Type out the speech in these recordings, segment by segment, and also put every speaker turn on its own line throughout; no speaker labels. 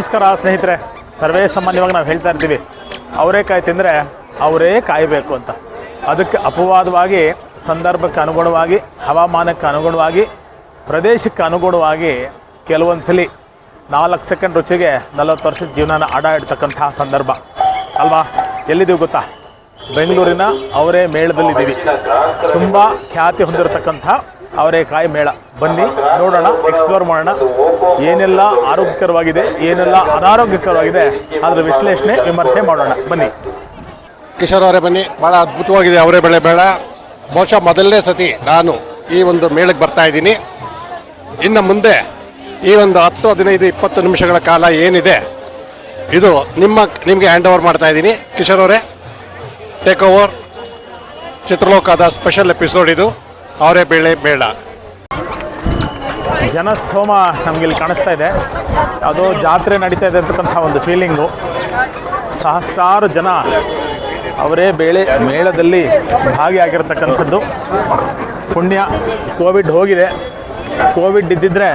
ನಮಸ್ಕಾರ ಸ್ನೇಹಿತರೆ. ಸರ್ವೇ ಸಾಮಾನ್ಯವಾಗಿ ನಾವು ಹೇಳ್ತಾ ಇರ್ತೀವಿ. ಅವರೇಕಾಯಿ ತಿಂದರೆ ಅವರೇ ಕಾಯಬೇಕು ಅಂತ. ಅದಕ್ಕೆ ಅಪವಾದವಾಗಿ, ಸಂದರ್ಭಕ್ಕೆ ಅನುಗುಣವಾಗಿ, ಹವಾಮಾನಕ್ಕೆ ಅನುಗುಣವಾಗಿ, ಪ್ರದೇಶಕ್ಕೆ ಅನುಗುಣವಾಗಿ ಕೆಲವೊಂದು ಸಲ ನಾಲ್ಕು ಸೆಕೆಂಡ್ ರುಚಿಗೆ ನಲವತ್ತು ವರ್ಷದ ಜೀವನನ ಆಡ ಇಡ್ತಕ್ಕಂತಹ ಸಂದರ್ಭ. ಅಲ್ವಾ? ಎಲ್ಲಿದ್ದೀವಿ ಗೊತ್ತಾ? ಬೆಂಗಳೂರಿನ ಅವರೇ ಮೇಳದಲ್ಲಿದ್ದೀವಿ. ತುಂಬ ಖ್ಯಾತಿ ಹೊಂದಿರತಕ್ಕಂಥ ಅವರೇಕಾಯಿ ಮೇಳ. ಬನ್ನಿ, ನೋಡೋಣ ಎಕ್ಸ್ಪ್ಲೋರ್ ಮಾಡೋಣ. ಏನೆಲ್ಲ ಆರೋಗ್ಯಕರವಾಗಿದೆ, ಏನೆಲ್ಲ ಅನಾರೋಗ್ಯಕರವಾಗಿದೆ ಅದರ ವಿಶ್ಲೇಷಣೆ ವಿಮರ್ಶೆ ಮಾಡೋಣ. ಬನ್ನಿ.
ಕಿಶೋರ್ ಅವರೇ ಬನ್ನಿ. ಭಾಳ ಅದ್ಭುತವಾಗಿದೆ ಅವರೇ ಬೆಳೆ ಬೇಡ ಬಹುಶಃ ಮೊದಲನೇ ಸತಿ ನಾನು ಈ ಒಂದು ಮೇಳಕ್ಕೆ ಬರ್ತಾ ಇದ್ದೀನಿ. ಇನ್ನು ಮುಂದೆ ಈ ಒಂದು ಹತ್ತು, ಹದಿನೈದು, ಇಪ್ಪತ್ತು ನಿಮಿಷಗಳ ಕಾಲ ಏನಿದೆ, ಇದು ನಿಮ್ಮ, ನಿಮಗೆ ಹ್ಯಾಂಡ್ ಓವರ್ ಮಾಡ್ತಾ ಇದ್ದೀನಿ. ಕಿಶೋರ್ ಅವರೇ ಟೇಕ್ ಓವರ್ ಚಿತ್ರಲೋಕದ ಸ್ಪೆಷಲ್ ಎಪಿಸೋಡ್ ಇದು. ಅವರೇ ಬೆಳೆ ಬೇಡ
ಜನಸ್ತೋಮ ನಮಗೆ ಇಲ್ಲಿ ಕಾಣಿಸ್ತಾ ಇದೆ. ಅದು ಜಾತ್ರೆ ನಡೀತಾ ಇದೆ ಅಂತಕ್ಕಂಥ ಒಂದು ಫೀಲಿಂಗು ಸಹಸ್ರಾರು ಜನ ಅವರೇ ಬೇಳೆ ಮೇಳದಲ್ಲಿ ಭಾಗಿಯಾಗಿರ್ತಕ್ಕಂಥದ್ದು. ಪುಣ್ಯ, ಕೋವಿಡ್ ಹೋಗಿದೆ. ಕೋವಿಡ್ ಇದ್ದಿದ್ರೆ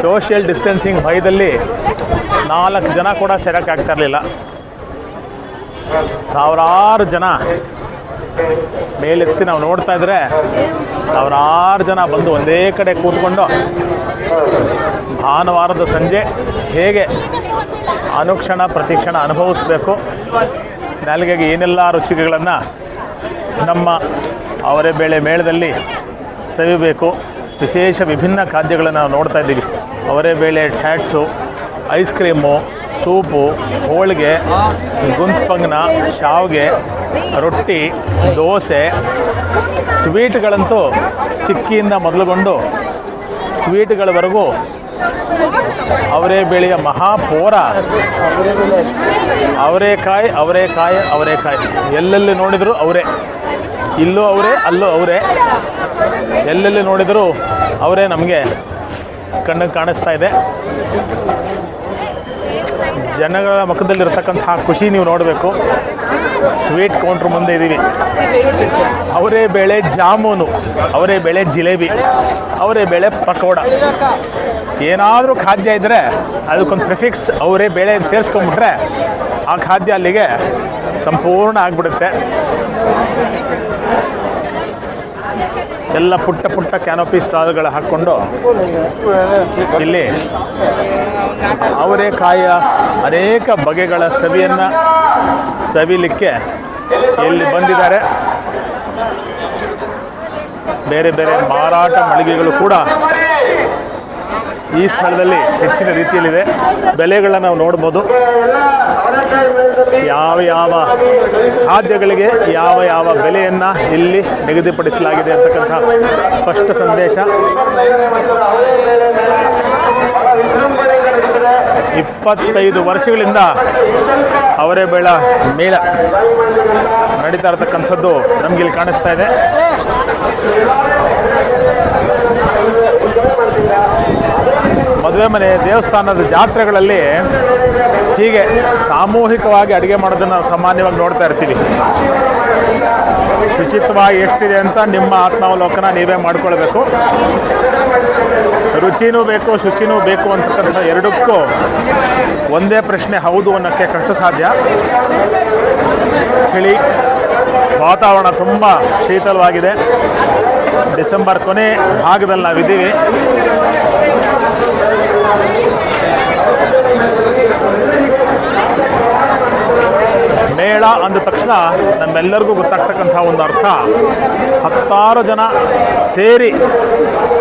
ಸೋಷಿಯಲ್ ಡಿಸ್ಟೆನ್ಸಿಂಗ್ ಭಯದಲ್ಲಿ ನಾಲ್ಕು ಜನ ಕೂಡ ಸೇರೋಕ್ಕಾಗ್ತಾ ಇರಲಿಲ್ಲ. ಸಾವಿರಾರು ಜನ ಮೇಲೆತ್ತಿ ನಾವು ನೋಡ್ತಾ ಇದ್ರೆ ಸಾವಿರಾರು ಜನ ಬಂದು ಒಂದೇ ಕಡೆ ಕೂತ್ಕೊಂಡು ಭಾನುವಾರದ ಸಂಜೆ ಹೇಗೆ ಅನುಕ್ಷಣ, ಪ್ರತಿಕ್ಷಣ ಅನುಭವಿಸ್ಬೇಕು? ನಾಲಿಗೆಗೆ ಏನೆಲ್ಲ ರುಚಿಗಳನ್ನು ನಮ್ಮ ಅವರೇ ಬೇಳೆ ಮೇಳದಲ್ಲಿ ಸವಿಬೇಕು? ವಿಶೇಷ ವಿಭಿನ್ನ ಖಾದ್ಯಗಳನ್ನು ನಾವು ನೋಡ್ತಾ ಇದ್ದೀವಿ. ಅವರೇ ಬೇಳೆ ಚಾಟ್ಸು, ಐಸ್ ಕ್ರೀಮು, ಸೂಪು, ಹೋಳಿಗೆ, ಗುಂತ್ಪಂಗನ, ಶಾವಿಗೆ ರೊಟ್ಟಿ, ದೋಸೆ, ಸ್ವೀಟ್ಗಳಂತೂ ಚಿಕ್ಕಿಯಿಂದ ಮೊದಲುಗೊಂಡು ಸ್ವೀಟ್ಗಳವರೆಗೂ ಅವರೇ ಬೆಳೆಯ ಮಹಾಪೋರ. ಅವರೇಕಾಯಿ ಅವರೇಕಾಯಿ ಅವರೇಕಾಯಿ ಎಲ್ಲೆಲ್ಲಿ ನೋಡಿದರೂ ಅವರೇ. ಇಲ್ಲೂ ಅವರೇ, ಅಲ್ಲೂ ಅವರೇ. ಎಲ್ಲೆಲ್ಲಿ ನೋಡಿದರೂ ಅವರೇ ನಮಗೆ ಕಣ್ಣಿಗೆ ಕಾಣಿಸ್ತಾ ಇದೆ. ಜನಗಳ ಮುಖದಲ್ಲಿರ್ತಕ್ಕಂತಹ ಖುಷಿ ನೀವು ನೋಡಬೇಕು. ಸ್ವೀಟ್ ಕೌಂಟ್ರ್ ಮುಂದೆ ಇದ್ದೀವಿ. ಅವರೇ ಬೆಳೆ ಜಾಮೂನು, ಅವರೇ ಬೆಳೆ ಜಿಲೇಬಿ, ಅವರೇ ಬೆಳೆ ಪಕೋಡ. ಏನಾದರೂ ಖಾದ್ಯ ಇದ್ದರೆ ಅದಕ್ಕೊಂದು ಪ್ರಿಫಿಕ್ಸ್ ಅವರೇ ಬೆಳೆ ಸೇರಿಸ್ಕೊಂಡ್ಬಿಟ್ರೆ ಆ ಖಾದ್ಯ ಅಲ್ಲಿಗೆ ಸಂಪೂರ್ಣ ಆಗಿಬಿಡುತ್ತೆ. ಎಲ್ಲ ಪುಟ್ಟ ಪುಟ್ಟ ಕ್ಯಾನೋಪಿ ಸ್ಟಾಲ್ಗಳು ಹಾಕ್ಕೊಂಡು ಇಲ್ಲಿ ಅವರೇಕಾಯಿಯ ಅನೇಕ ಬಗೆಗಳ ಸವಿಯನ್ನು ಸವಿಲಿಕ್ಕೆ ಇಲ್ಲಿ ಬಂದಿದ್ದಾರೆ. ಬೇರೆ ಬೇರೆ ಮಾರಾಟ ಮಳಿಗೆಗಳು ಕೂಡ ಈ ಸ್ಥಳದಲ್ಲಿ ಹೆಚ್ಚಿನ ರೀತಿಯಲ್ಲಿದೆ. ಬೆಲೆಗಳನ್ನು ನಾವು ನೋಡ್ಬೋದು. ಯಾವ ಯಾವ ಖಾದ್ಯಗಳಿಗೆ ಯಾವ ಯಾವ ಬೆಲೆಯನ್ನು ಇಲ್ಲಿ ನಿಗದಿಪಡಿಸಲಾಗಿದೆ ಅಂತಕ್ಕಂಥ ಸ್ಪಷ್ಟ ಸಂದೇಶ. ಇಪ್ಪತ್ತೈದು ವರ್ಷಗಳಿಂದ ಅವರೇ ಬೇಳ ಮೇಳ ನಡೀತಾ ಇರತಕ್ಕಂಥದ್ದು ನಮ್ಗೆ ಇಲ್ಲಿ ಕಾಣಿಸ್ತಾ ಇದೆ. ಮದುವೆ ಮನೆ ದೇವಸ್ಥಾನದ ಜಾತ್ರೆಗಳಲ್ಲಿ ಹೀಗೆ ಸಾಮೂಹಿಕವಾಗಿ ಅಡುಗೆ ಮಾಡೋದನ್ನು ನಾವು ಸಾಮಾನ್ಯವಾಗಿ ನೋಡ್ತಾ ಇರ್ತೀವಿ. ಶುಚಿತ್ವವಾಗಿ ಎಷ್ಟಿದೆ ಅಂತ ನಿಮ್ಮ ಆತ್ಮಾವಲೋಕನ ನೀವೇ ಮಾಡ್ಕೊಳ್ಬೇಕು. ರುಚಿನೂ ಬೇಕು, ಶುಚಿನೂ ಬೇಕು ಅಂತಕ್ಕಂಥ ಎರಡಕ್ಕೂ ಒಂದೇ ಪ್ರಶ್ನೆ ಹೌದು ಅನ್ನೋಕ್ಕೆ ಕಷ್ಟ ಸಾಧ್ಯ ಚಳಿ, ವಾತಾವರಣ ತುಂಬ ಶೀತಲವಾಗಿದೆ. ಡಿಸೆಂಬರ್ ಕೊನೆ ಭಾಗದಲ್ಲಿ ನಾವಿದ್ದೀವಿ. ಮೇಳ ಅಂದ ತಕ್ಷಣ ನಮ್ಮೆಲ್ಲರಿಗೂ ಗೊತ್ತಾಗ್ತಕ್ಕಂಥ ಒಂದು ಅರ್ಥ. ಹತ್ತಾರು ಜನ ಸೇರಿ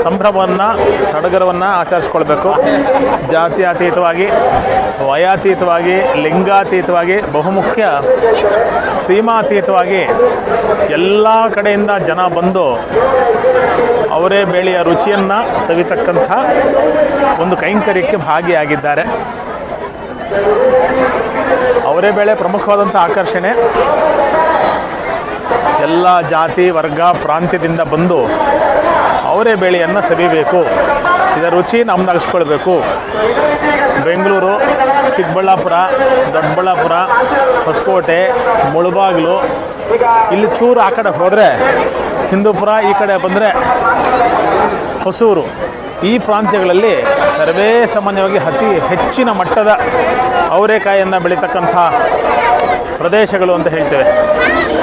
ಸಂಭ್ರಮವನ್ನು, ಸಡಗರವನ್ನು ಆಚರಿಸ್ಕೊಳ್ಬೇಕು. ಜಾತ್ಯತೀತವಾಗಿ, ವಯಾತೀತವಾಗಿ, ಲಿಂಗಾತೀತವಾಗಿ, ಬಹುಮುಖ್ಯ, ಸೀಮಾತೀತವಾಗಿ ಎಲ್ಲ ಕಡೆಯಿಂದ ಜನ ಬಂದು ಅವರೇ ಬೇಳೆಯ ರುಚಿಯನ್ನು ಸವಿತಕ್ಕಂಥ ಒಂದು ಕೈಂಕರ್ಯಕ್ಕೆ ಭಾಗಿಯಾಗಿದ್ದಾರೆ. ಅವರೇ ಬೆಳೆ ಪ್ರಮುಖವಾದಂಥ ಆಕರ್ಷಣೆ. ಎಲ್ಲ ಜಾತಿ, ವರ್ಗ, ಪ್ರಾಂತ್ಯದಿಂದ ಬಂದು ಅವರೇ ಬೆಳೆಯನ್ನು ಸವಿಬೇಕು. ಇದರ ರುಚಿ ನಮ್ದಾಗಿಸ್ಕೊಳ್ಬೇಕು. ಬೆಂಗಳೂರು, ಚಿಕ್ಕಬಳ್ಳಾಪುರ, ದೊಡ್ಡಬಳ್ಳಾಪುರ, ಹೊಸಕೋಟೆ, ಮುಳಬಾಗಿಲು. ಇಲ್ಲಿ ಚೂರು ಆ ಕಡೆ ಹೋದರೆ, ಹಿಂದೂಪುರ ಈ ಕಡೆ ಬಂದರೆ ಹೊಸೂರು. ಈ ಪ್ರಾಂತ್ಯಗಳಲ್ಲಿ ಸರ್ವೇ ಸಾಮಾನ್ಯವಾಗಿ ಅತಿ ಹೆಚ್ಚಿನ ಮಟ್ಟದ ಅವರೆಕಾಯಿಯನ್ನು ಬೆಳೀತಕ್ಕಂಥ ಪ್ರದೇಶಗಳು ಅಂತ ಹೇಳ್ತೇವೆ.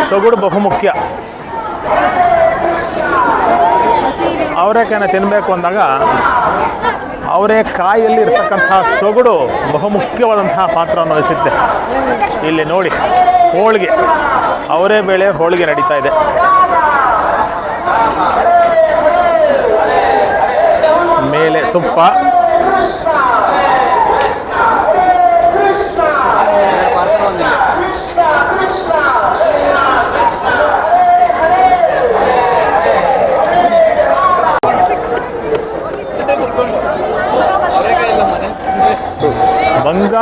ಸೊಗಡು ಬಹುಮುಖ್ಯ. ಅವರೆಕಾಯನ್ನು ತಿನ್ನಬೇಕು ಅಂದಾಗ ಅವರೆಕಾಯಲ್ಲಿ ಇರ್ತಕ್ಕಂಥ ಸೊಗಡು ಬಹುಮುಖ್ಯವಾದಂತಹ ಪಾತ್ರವನ್ನು ವಹಿಸುತ್ತೆ. ಇಲ್ಲಿ ನೋಡಿ, ಹೋಳಿಗೆ. ಅವರೇ ಬೇಳೆ ಹೋಳಿಗೆ ನಡೀತಾ ಇದೆ. ತುಪ್ಪ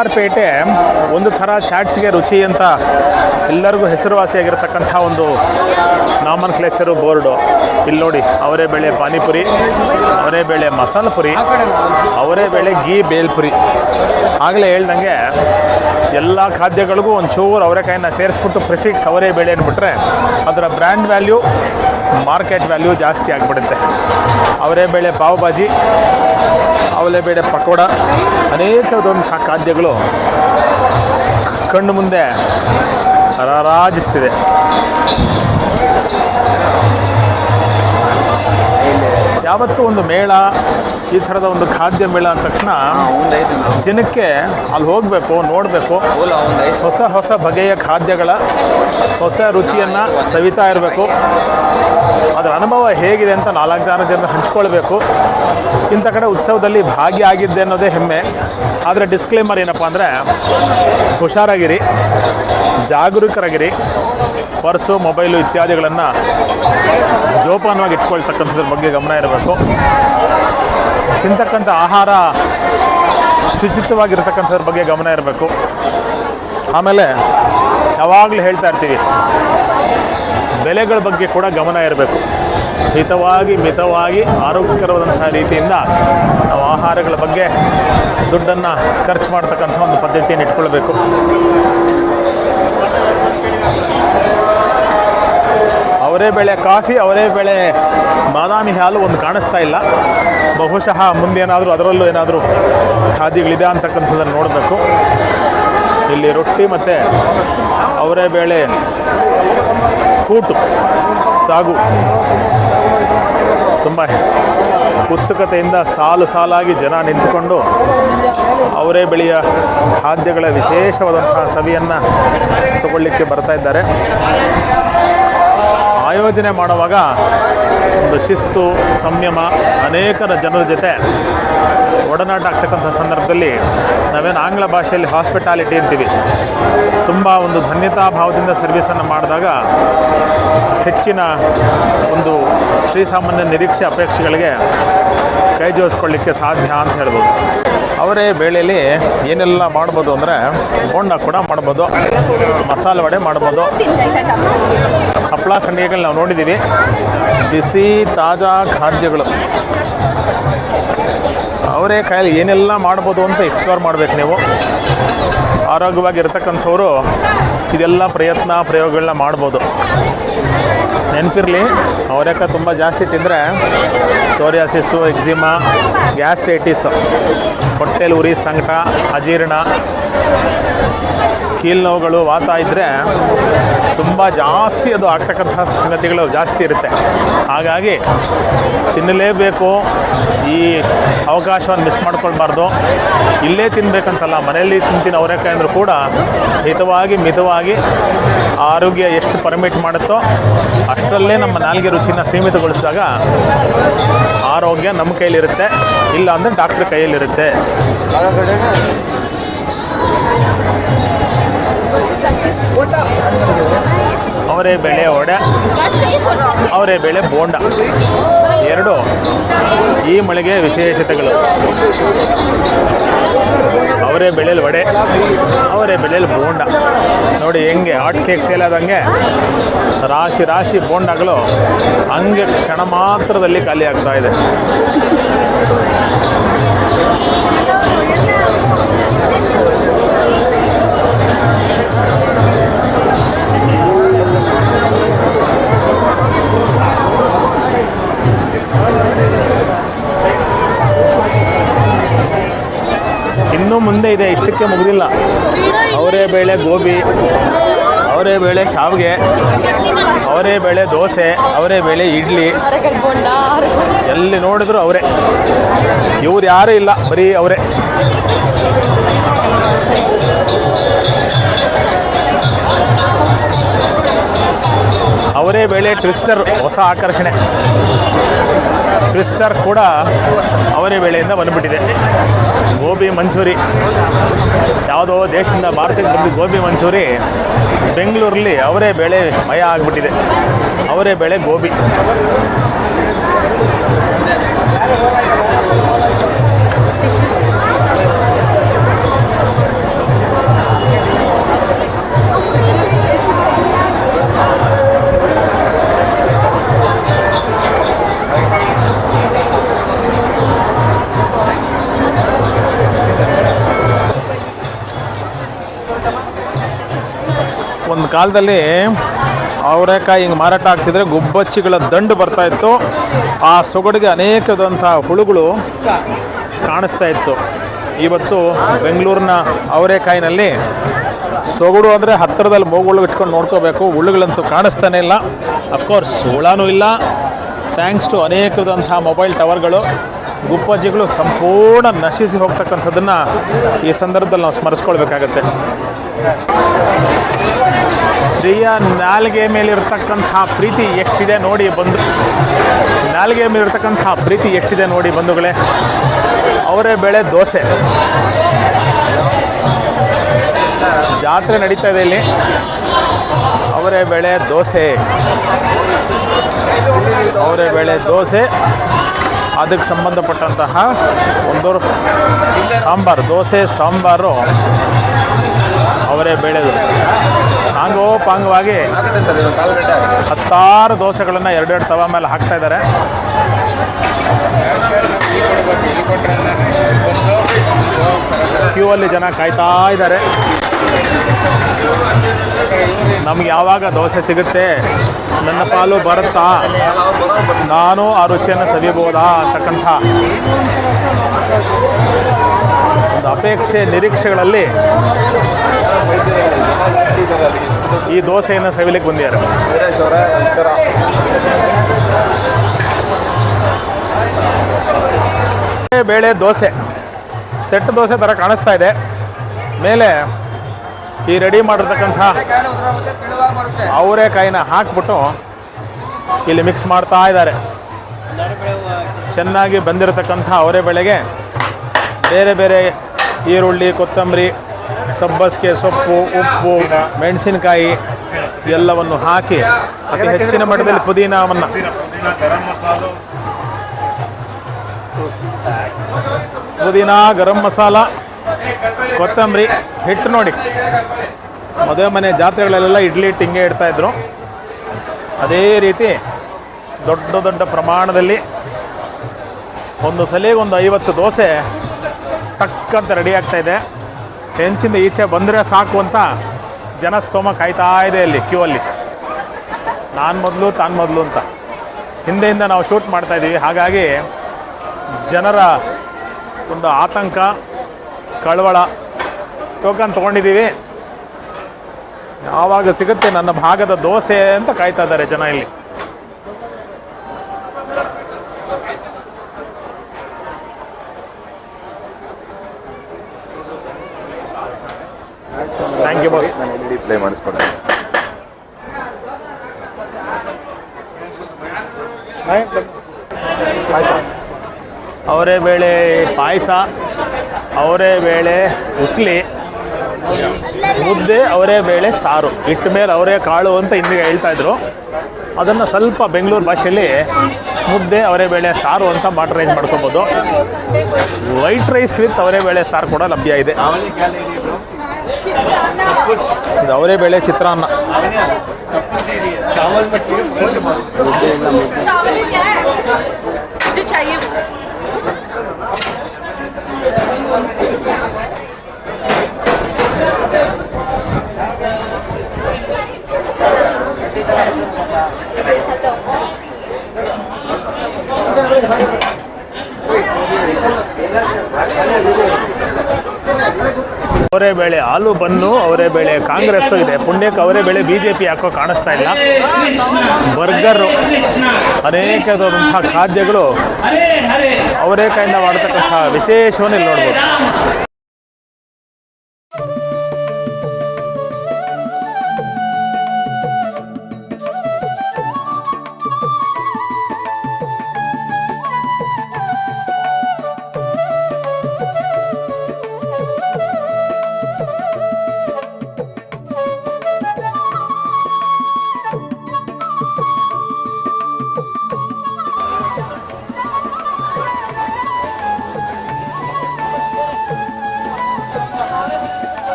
ಬಂಗಾರಪೇಟೆ ಒಂದು ಥರ ಚಾಟ್ಸ್ಗೆ ರುಚಿ ಅಂತ ಎಲ್ಲರಿಗೂ ಹೆಸರುವಾಸಿಯಾಗಿರ್ತಕ್ಕಂಥ ಒಂದು ನಾಮನ್ ಕ್ಲೇಚರು ಬೋರ್ಡು. ಇಲ್ಲಿ ನೋಡಿ, ಅವರೇ ಬೆಳೆ ಪಾನಿಪುರಿ, ಅವರೇ ಬೆಳೆ ಮಸಾಲ ಪುರಿ, ಅವರೇ ಬೆಳೆ ಗೀ ಬೇಲ್ಪುರಿ ಆಗಲೇ ಹೇಳ್ದಂಗೆ ಎಲ್ಲ ಖಾದ್ಯಗಳಿಗೂ ಒಂಚೂರು ಅವರೆಕಾಯಿನ ಸೇರಿಸ್ಬಿಟ್ಟು ಪ್ರಿಫಿಕ್ಸ್ ಅವರೇ ಬೆಳೆ ಅಂದ್ಬಿಟ್ರೆ ಅದರ ಬ್ರ್ಯಾಂಡ್ ವ್ಯಾಲ್ಯೂ, ಮಾರ್ಕೆಟ್ ವ್ಯಾಲ್ಯೂ ಜಾಸ್ತಿ ಆಗಿಬಿಡುತ್ತೆ. ಅವರೇ ಬೆಳೆ ಪಾವ್ ಭಾಜಿ ಬೇಳೆ ಪಕೋಡ. ಅನೇಕದಂತಹ ಖಾದ್ಯಗಳು ಕಣ್ಣು ಮುಂದೆ ರಾರಾಜಿಸ್ತಿದೆ ಯಾವತ್ತೂ ಒಂದು ಮೇಳ ಈ ಥರದ ಒಂದು ಖಾದ್ಯ ಮೇಳ ಅಂದ ತಕ್ಷಣ ಜನಕ್ಕೆ ಅಲ್ಲಿ ಹೋಗಬೇಕು ನೋಡಬೇಕು. ಹೊಸ ಹೊಸ ಬಗೆಯ ಖಾದ್ಯಗಳ ಹೊಸ ರುಚಿಯನ್ನು ಸವಿತಾ ಇರಬೇಕು. ಅದರ ಅನುಭವ ಹೇಗಿದೆ ಅಂತ ನಾಲ್ಕು ಜನ ಜನ ಹಂಚ್ಕೊಳ್ಬೇಕು. ಇಂಥ ಕಡೆ ಉತ್ಸವದಲ್ಲಿ ಭಾಗಿಯಾಗಿದ್ದೆ ಅನ್ನೋದೇ ಹೆಮ್ಮೆ. ಆದರೆ ಡಿಸ್ಕ್ಲೇಮರ್ ಏನಪ್ಪ ಅಂದರೆ ಹುಷಾರಾಗಿರಿ ಜಾಗರೂಕರಾಗಿರಿ. ಪರ್ಸು ಮೊಬೈಲು ಇತ್ಯಾದಿಗಳನ್ನು ಜೋಪಾನವಾಗಿ ಇಟ್ಕೊಳ್ತಕ್ಕಂಥದ್ರ ಬಗ್ಗೆ ಗಮನ ಇರಬೇಕು. ತಿಂತಕ್ಕಂಥ ಆಹಾರ ಶುಚಿತ್ವವಾಗಿರ್ತಕ್ಕಂಥದ್ರ ಬಗ್ಗೆ ಗಮನ ಇರಬೇಕು. ಆಮೇಲೆ ಯಾವಾಗಲೂ ಹೇಳ್ತಾ ಇರ್ತೀವಿ, ಬೆಲೆಗಳ ಬಗ್ಗೆ ಕೂಡ ಗಮನ ಇರಬೇಕು. ಹಿತವಾಗಿ, ಮಿತವಾಗಿ, ಆರೋಗ್ಯಕರವಾದಂತಹ ರೀತಿಯಿಂದ ನಾವು ಆಹಾರಗಳ ಬಗ್ಗೆ ದುಡ್ಡನ್ನು ಖರ್ಚು ಮಾಡ್ತಕ್ಕಂಥ ಒಂದು ಪದ್ಧತಿಯನ್ನು ಇಟ್ಕೊಳ್ಬೇಕು. ಅವರೇ ಬೆಳೆ ಕಾಫಿ, ಅವರೇ ಬೆಳೆ ಬಾದಾಮಿ ಹಾಲು ಒಂದು ಕಾಣಿಸ್ತಾ ಇಲ್ಲ. ಬಹುಶಃ ಮುಂದೇನಾದರೂ ಅದರಲ್ಲೂ ಏನಾದರೂ ಖಾದಿಗಳಿದೆ ಅಂತಕ್ಕಂಥದ್ದನ್ನು ನೋಡಬೇಕು. ಇಲ್ಲಿ ರೊಟ್ಟಿ ಮತ್ತು ಅವರೇ ಬೇಳೆ, ಕೂಟು, ಸಾಗು. ತುಂಬ ಉತ್ಸುಕತೆಯಿಂದ ಸಾಲು ಸಾಲಾಗಿ ಜನ ನಿಂತುಕೊಂಡು ಅವರೇ ಬೆಳೆಯ ಖಾದ್ಯಗಳ ವಿಶೇಷವಾದಂತಹ ಸವಿಯನ್ನು ತಗೊಳ್ಳಿಕ್ಕೆ ಬರ್ತಾ ಇದ್ದಾರೆ. ಆಯೋಜನೆ ಮಾಡುವಾಗ ಒಂದು ಶಿಸ್ತು, ಸಂಯಮ ಅನೇಕರ ಜನರ ಜೊತೆ ಒಡನಾಟ ಆಗ್ತಕ್ಕಂಥ ಸಂದರ್ಭದಲ್ಲಿ ನಾವೇನು ಆಂಗ್ಲ ಭಾಷೆಯಲ್ಲಿ ಹಾಸ್ಪಿಟಾಲಿಟಿ ಅಂತೀವಿ. ತುಂಬ ಒಂದು ಧನ್ಯತಾ ಭಾವದಿಂದ ಸರ್ವಿಸನ್ನು ಮಾಡಿದಾಗ ಹೆಚ್ಚಿನ ಒಂದು ಶ್ರೀಸಾಮಾನ್ಯ ನಿರೀಕ್ಷೆ ಅಪೇಕ್ಷೆಗಳಿಗೆ ಕೈ ಜೋಡಿಸ್ಕೊಳ್ಳಿಕ್ಕೆ ಸಾಧ್ಯ ಅಂತ ಹೇಳ್ಬೋದು. ಅವರೇ ಬೇಳೆಯಲ್ಲಿ ಏನೆಲ್ಲ ಮಾಡ್ಬೋದು ಅಂದರೆ ಬೋಂಡ ಕೂಡ ಮಾಡ್ಬೋದು, ಮಸಾಲೆ ವಡೆ ಮಾಡ್ಬೋದು. ಹಪ್ಪಳ ಸಂಡಿಗೆಗಳು ನಾವು ನೋಡಿದ್ದೀವಿ. ಬಿಸಿ, ತಾಜಾ ಖಾದ್ಯಗಳು. ಅವರೇ ಕಾಯಲ್ಲಿ ಏನೆಲ್ಲ ಮಾಡ್ಬೋದು ಅಂತ ಎಕ್ಸ್ಪ್ಲೋರ್ ಮಾಡಬೇಕು ನೀವು. ಆರೋಗ್ಯವಾಗಿರ್ತಕ್ಕಂಥವ್ರು ಇದೆಲ್ಲ ಪ್ರಯತ್ನ, ಪ್ರಯೋಗಗಳನ್ನ ಮಾಡ್ಬೋದು. ನೆನಪಿರಲಿ, ಅವರೇಕ ತುಂಬ ಜಾಸ್ತಿ ತಿಂದರೆ ಸೋರಿಯಾಸಿಸ್ಸು ಎಕ್ಸಿಮಾ, ಗ್ಯಾಸ್ಟ್ರೈಟಿಸು, ಹೊಟ್ಟೆಲಿ ಉರಿ, ಸಂಕಟ, ಅಜೀರ್ಣ. ಕೀಲು ನೋವುಗಳು ವಾತ ಇದ್ದರೆ ತುಂಬ ಜಾಸ್ತಿ ಅದು ಆಗ್ತಕ್ಕಂಥ ಸಂಗತಿಗಳು ಜಾಸ್ತಿ ಇರುತ್ತೆ. ಹಾಗಾಗಿ ತಿನ್ನಲೇಬೇಕು. ಈ ಅವಕಾಶವನ್ನು ಮಿಸ್ ಮಾಡ್ಕೊಳ್ಬಾರ್ದು. ಇಲ್ಲೇ ತಿನ್ನಬೇಕಂತಲ್ಲ ಮನೆಯಲ್ಲಿ ತಿಂತೀನಿ ಅವರೇಕಾಯಿ ಅಂದರೂ ಕೂಡ ಹಿತವಾಗಿ, ಮಿತವಾಗಿ ಆರೋಗ್ಯ ಎಷ್ಟು ಪರ್ಮಿಟ್ ಮಾಡುತ್ತೋ ಅಷ್ಟರಲ್ಲೇ ನಮ್ಮ ನಾಲ್ಗೆ ರುಚಿನ ಸೀಮಿತಗೊಳಿಸಿದಾಗ ಆರೋಗ್ಯ ನಮ್ಮ ಕೈಯಲ್ಲಿರುತ್ತೆ ಇಲ್ಲ ಅಂದರೆ ಡಾಕ್ಟ್ರ್ ಕೈಯಲ್ಲಿರುತ್ತೆ. ಅವರೇ ಬೆಳೆ ಒಡೆ, ಅವರೇ ಬೆಳೆ ಬೋಂಡ. ಎರಡು, ಈ ಮಳೆಗೆ ವಿಶೇಷತೆಗಳು. ಅವರೇ ಬೆಳೆಯಲ್ಲಿ ವಡೆ, ಅವರೇ ಬೆಳೆಯಲ್ಲಿ ಬೋಂಡ. ನೋಡಿ ಹೆಂಗೆ ಹಾಟ್ ಕೇಕ್ ಸೇಲ್ ಆದಂಗೆ ರಾಶಿ ರಾಶಿ ಬೋಂಡಗಳು ಹಂಗೆ ಕ್ಷಣ ಮಾತ್ರದಲ್ಲಿ ಖಾಲಿ ಆಗ್ತಾ ಇದೆ. ಹೇಳೋಕ್ಕೆ ಮುಗಿದಿಲ್ಲ. ಅವರೇ ಬೇಳೆ ಗೋಬಿ, ಅವರೇ ಬೇಳೆ ಶಾವಿಗೆ, ಅವರೇ ಬೇಳೆ ದೋಸೆ, ಅವರೇ ಬೇಳೆ ಇಡ್ಲಿ. ಎಲ್ಲಿ ನೋಡಿದ್ರು ಅವರೇ. ಇವ್ರು ಯಾರೂ ಇಲ್ಲ, ಬರೀ ಅವರೇ. ಅವರೇ ಬೇಳೆ ಟ್ವಿಸ್ಟರ್, ಹೊಸ ಆಕರ್ಷಣೆ. ಟ್ವಿಸ್ಟರ್ ಕೂಡ ಅವರೇ ಬೆಳೆಯಿಂದ ಬಂದುಬಿಟ್ಟಿದೆ. ಗೋಬಿ ಮಂಚೂರಿ. ಯಾವುದೋ ದೇಶದಿಂದ ಭಾರತಕ್ಕೆ ಬಂದು ಗೋಬಿ ಮಂಚೂರಿ ಬೆಂಗಳೂರಲ್ಲಿ ಅವರೇ ಬೆಳೆ ಮಯ ಆಗಿಬಿಟ್ಟಿದೆ. ಅವರೇ ಬೆಳೆ ಗೋಬಿ. ಕಾಲದಲ್ಲಿ ಅವರೆಕಾಯಿ ಹಿಂಗೆ ಮಾರಾಟ ಆಗ್ತಿದ್ರೆ ಗುಬ್ಬಚ್ಚಿಗಳ ದಂಡು ಬರ್ತಾ ಇತ್ತು. ಆ ಸೊಗಡಿಗೆ ಅನೇಕದಂಥ ಹುಳುಗಳು ಕಾಣಿಸ್ತಾ ಇತ್ತು. ಇವತ್ತು ಬೆಂಗಳೂರಿನ ಅವರೆಕಾಯಿನಲ್ಲಿ ಸೊಗಡು ಅಂದರೆ ಹತ್ತಿರದಲ್ಲಿ ಮೂಗುಳು ಇಟ್ಕೊಂಡು ನೋಡ್ಕೋಬೇಕು. ಹುಳುಗಳಂತೂ ಕಾಣಿಸ್ತಾನೆ ಇಲ್ಲ. ಅಫ್ಕೋರ್ಸ್ ಹುಳನೂ ಇಲ್ಲ. ಥ್ಯಾಂಕ್ಸ್ ಟು ಅನೇಕದಂಥ ಮೊಬೈಲ್ ಟವರ್ಗಳು ಗುಬ್ಬಚ್ಚಿಗಳು ಸಂಪೂರ್ಣ ನಶಿಸಿ ಹೋಗ್ತಕ್ಕಂಥದ್ದನ್ನು ಈ ಸಂದರ್ಭದಲ್ಲಿ ನಾವು ಸ್ಮರಿಸ್ಕೊಳ್ಬೇಕಾಗತ್ತೆ. ಪ್ರಿಯ ನಾಲಿಗೆ ಮೇಲಿರ್ತಕ್ಕಂಥ ಪ್ರೀತಿ ಎಷ್ಟಿದೆ ನೋಡಿ ಬಂದು ನಾಲಿಗೆ ಮೇಲಿರ್ತಕ್ಕಂಥ ಪ್ರೀತಿ ಎಷ್ಟಿದೆ ನೋಡಿ ಬಂಧುಗಳೇ. ಅವರೇ ಬೆಳೆ ದೋಸೆ. ಜಾತ್ರೆ ನಡೀತಾ ಇದೆ ಇಲ್ಲಿ. ಅವರೇ ಬೆಳೆ ದೋಸೆ. ಅವರೇ ಬೆಳೆ ದೋಸೆ. ಅದಕ್ಕೆ ಸಂಬಂಧಪಟ್ಟಂತಹ ಒಂದು ಸಾಂಬಾರು, ದೋಸೆ, ಸಾಂಬಾರು ಅವರೇ ಬೆಳೆದು. ಸಾಂಗೋಪಾಂಗವಾಗಿ ಹತ್ತಾರು ದೋಸೆಗಳನ್ನು ಎರಡೆರಡು ತವ ಮೇಲೆ ಹಾಕ್ತಾ ಇದ್ದಾರೆ. ಕ್ಯೂ ಅಲ್ಲಿ ಜನ ಕಾಯ್ತಾ ಇದ್ದಾರೆ. ನಮ್ಗೆ ಯಾವಾಗ ದೋಸೆ ಸಿಗುತ್ತೆ ನನ್ನ ಪಾಲು ಬರುತ್ತಾ ನಾನು ಆ ರುಚಿಯನ್ನು ಸವಿಬೋದಾ ಅಂತಕ್ಕಂಥ ಒಂದು ಅಪೇಕ್ಷೆ ನಿರೀಕ್ಷೆಗಳಲ್ಲಿ ಈ ದೋಸೆಯನ್ನು ಸವಿಲಿಕ್ಕೆ ಬಂದಿದ್ದಾರೆ ಬೇಳೆ ದೋಸೆ ಸೆಟ್ ದೋಸೆ ಥರ ಕಾಣಿಸ್ತಾ ಇದೆ ಮೇಲೆ ಈ ರೆಡಿ ಮಾಡಿರ್ತಕ್ಕಂಥ ಅವರೆಕಾಯಿನ ಹಾಕ್ಬಿಟ್ಟು ಇಲ್ಲಿ ಮಿಕ್ಸ್ ಮಾಡ್ತಾ ಇದ್ದಾರೆ. ಚೆನ್ನಾಗಿ ಬಂದಿರತಕ್ಕಂಥ ಅವರೆ ಬೆಳೆಗೆ ಬೇರೆ ಬೇರೆ ಈರುಳ್ಳಿ, ಕೊತ್ತಂಬರಿ, ಸಬ್ಬಸಿಗೆ ಸೊಪ್ಪು, ಉಪ್ಪು, ಮೆಣಸಿನಕಾಯಿ ಎಲ್ಲವನ್ನು ಹಾಕಿ ಅತಿ ಹೆಚ್ಚಿನ ಮಟ್ಟದಲ್ಲಿ ಪುದೀನವನ್ನು ಪುದೀನ ಗರಂ ಮಸಾಲ, ಕೊತ್ತಂಬರಿ ಹಿಟ್ಟು ನೋಡಿ. ಮದುವೆ ಮನೆ ಜಾತ್ರೆಗಳಲ್ಲೆಲ್ಲ ಇಡ್ಲಿ ಹಿಟ್ಟು ಹಿಂಗೆ ಇಡ್ತಾ ಇದ್ರು. ಅದೇ ರೀತಿ ದೊಡ್ಡ ದೊಡ್ಡ ಪ್ರಮಾಣದಲ್ಲಿ ಒಂದು ಸಲಿಗೆ ಒಂದು ಐವತ್ತು ದೋಸೆ ಟಕ್ ಅಂತ ರೆಡಿ ಇದೆ. ಹೆಂಚಿಂದ ಈಚೆ ಬಂದರೆ ಸಾಕು ಅಂತ ಜನ ಸ್ತೋಮ ಕಾಯ್ತಾ ಇದೆ ಅಲ್ಲಿ ಕ್ಯೂ ಅಲ್ಲಿ. ನಾನು ಮೊದಲು, ತಾನು ಮೊದಲು ಅಂತ. ಹಿಂದೆಯಿಂದ ನಾವು ಶೂಟ್ ಮಾಡ್ತಾ ಇದ್ದೀವಿ ಹಾಗಾಗಿ ಜನರ ಒಂದು ಆತಂಕ, ಕಳವಳ ಟೋಕನ್ ತೊಗೊಂಡಿದ್ದೀವಿ. ಯಾವಾಗ ಸಿಗುತ್ತೆ ನನ್ನ ಭಾಗದ ದೋಸೆ ಅಂತ ಕಾಯ್ತಾ ಇದ್ದಾರೆ ಜನ ಇಲ್ಲಿ. ಥ್ಯಾಂಕ್ ಯು ಬಾಸ್
ಪ್ಲೇ ಮಾಡಿಸ್ಕೊಡ್ತೀನಿ.
ಅವರೇ ಬೇಳೆ ಪಾಯಸ ಅವರೇ ಬೇಳೆ ಉಸ್ಲಿ. ಮುದ್ದೆ ಅವರೇ ಬೇಳೆ ಸಾರು. ಇಟ್ಟ ಮೇಲೆ ಅವರೇ ಕಾಳು ಅಂತ ಹಿಂದಿಗೆ ಹೇಳ್ತಾ ಇದ್ರು. ಅದನ್ನು ಸ್ವಲ್ಪ ಬೆಂಗಳೂರು ಭಾಷೆಯಲ್ಲಿ ಮುದ್ದೆ ಅವರೇ ಬೇಳೆ ಸಾರು ಅಂತ ಮಾಡ್ರೈಸ್ ಮಾಡ್ಕೋಬೋದು. ವೈಟ್ ರೈಸ್ ವಿತ್ ಅವರೇ ಬೇಳೆ ಸಾರು ಕೂಡ ಲಭ್ಯ ಇದೆ. ಇದು ಅವರೇ ಬೇಳೆ ಚಿತ್ರಾನ್ನ. ಅವರೇ ಬೇಳೆ ಆಲೂ ಬನ್ನು ಅವರೇ ಬೇಳೆ, ಕಾಂಗ್ರೆಸ್ ಇದೆ. ಪುಣ್ಯಕ್ಕೆ ಅವರೇ ಬೇಳೆ ಬಿ ಜೆ ಪಿ ಯಾಕೋ ಕಾಣಿಸ್ತಾ ಇಲ್ಲ. ಬರ್ಗರು, ಅನೇಕದಂತಹ ಖಾದ್ಯಗಳು ಅವರೇಕಾಯಿಂದ ಮಾಡತಕ್ಕಂತಹ ವಿಶೇಷವನ್ನು ಇಲ್ಲಿ ನೋಡ್ಬೋದು.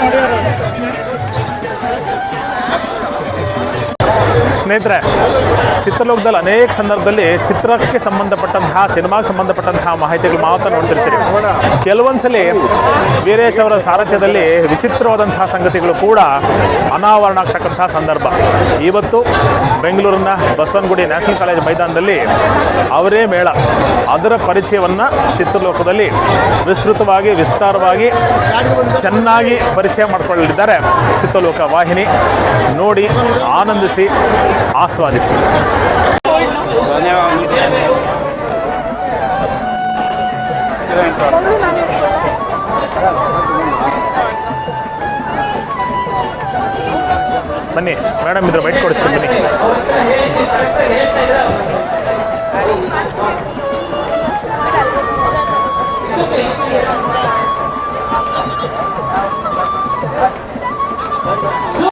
Ariel. ಸ್ನೇಹಿತರೆ, ಚಿತ್ರಲೋಕದಲ್ಲಿ ಅನೇಕ ಸಂದರ್ಭದಲ್ಲಿ ಚಿತ್ರಕ್ಕೆ ಸಂಬಂಧಪಟ್ಟಂತಹ, ಸಿನಿಮಾಗೆ ಸಂಬಂಧಪಟ್ಟಂತಹ ಮಾಹಿತಿಗಳು ಮಾತ್ರ ನೋಡ್ತಿರ್ತೀರಿ. ಕೆಲವೊಂದ್ಸಲಿ ವೀರೇಶ್ ಅವರ ಸಾರಥ್ಯದಲ್ಲಿ ವಿಚಿತ್ರವಾದಂತಹ ಸಂಗತಿಗಳು ಕೂಡ ಅನಾವರಣ ಆಗ್ತಕ್ಕಂತಹ ಸಂದರ್ಭ. ಇವತ್ತು ಬೆಂಗಳೂರಿನ ಬಸವನಗುಡಿ ನ್ಯಾಷನಲ್ ಕಾಲೇಜ್ ಮೈದಾನದಲ್ಲಿ ಅವರೇ ಮೇಳ. ಅದರ ಪರಿಚಯವನ್ನು ಚಿತ್ರಲೋಕದಲ್ಲಿ ವಿಸ್ತೃತವಾಗಿ, ವಿಸ್ತಾರವಾಗಿ, ಚೆನ್ನಾಗಿ ಪರಿಚಯ ಮಾಡಿಕೊಳ್ಳಲಿದ್ದಾರೆ ಚಿತ್ರಲೋಕ ವಾಹಿನಿ. ನೋಡಿ, ಆನಂದಿಸಿ. ಆಸ್ವಾದಿಸಿ ಬನ್ನಿ ಮೇಡಮ್ ಇದ್ರ ಬೈಟ್ ಕೊಡಿಸ್ತೀನಿ ಬನ್ನಿ